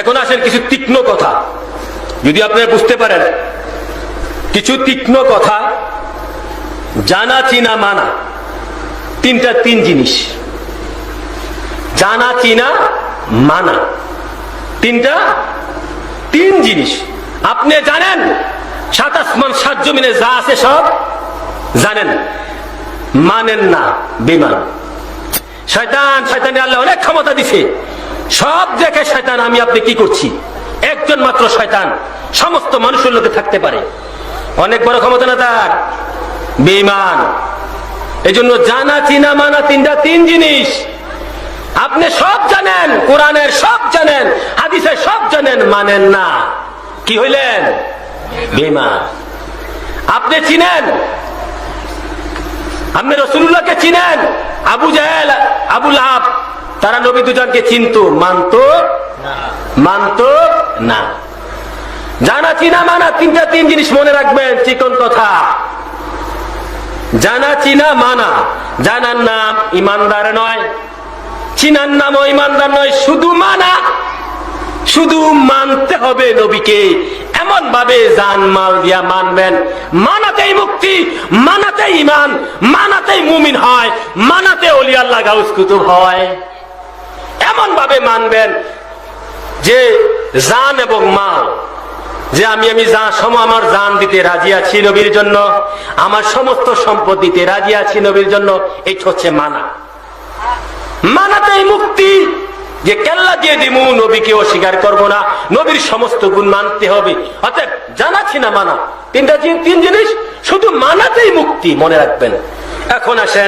এখন আসেন কিছু তীক্ষ্ণ কথা। যদি আপনারা বুঝতে পারেন, কিছু তীক্ষ্ণ কথা জানা চিনা মানা, তিনটা তিন জিনিস। জানা চিনা মানা, তিনটা তিন জিনিস। আপনি জানেন, সাত আসমান, সাত জমিনে যা আছে সব জানেন। মানেন না বিমান শয়তান শয়তানি আল্লাহ অনেক ক্ষমতা দিছে। সব দেখে শয়তান, আমি আপনি কি করছি? একজন মাত্র শয়তান, সমস্ত মানুষের লোকে থাকতে পারে। অনেক বড় ক্ষমতা না তার? বেইমান এই জন্য জানা, চিনা, মানা তিনটা তিন জিনিস। আপনি সব জানেন, কোরআনের সব জানেন, হাদিসের সব জানেন, মানেন না। কি হইলেন? বেইমান আপনি চিনেন? আপনি রসুল্লাহকে চিনেন? আবু জাহেল, আবুল আব তারা নবী দুজনকে চিনত, মানত মানত না। জানা চিনা মানা তিনটা তিন জিনিস মনে রাখবেন, চিকন কথা। জানা চিনা মানা, জানার নাম ইমানদার নয়। চিনার নামও ইমানদার নয়, শুধু মানা। শুধু মানতে হবে নবীকে। এমন ভাবে জান মাল দিয়া মানবেন। মানাতেই মুক্তি, মানাতেই ইমান মানাতেই মুমিন হয়, মানাতে অলি গাউস কুতুব হয়। এমন ভাবে মানবেন যে জান এবং মাল যে আমি আমি যা সম, আমার জান দিতে রাজি আছি নবীর জন্য, আমার সমস্ত সম্পদ দিতে রাজি আছি নবীর জন্য এই হচ্ছে মানা। মানাতেই মুক্তি যে কেল্লা দিয়ে দিমু, নবীকে অস্বীকার করব না, নবীর সমস্ত গুণ মানতে হবে। অর্থাৎ জানাচ্ছি না মানা। তিনটা তিন জিনিস, শুধু মানাতেই মুক্তি মনে রাখবেন। এখন আসেন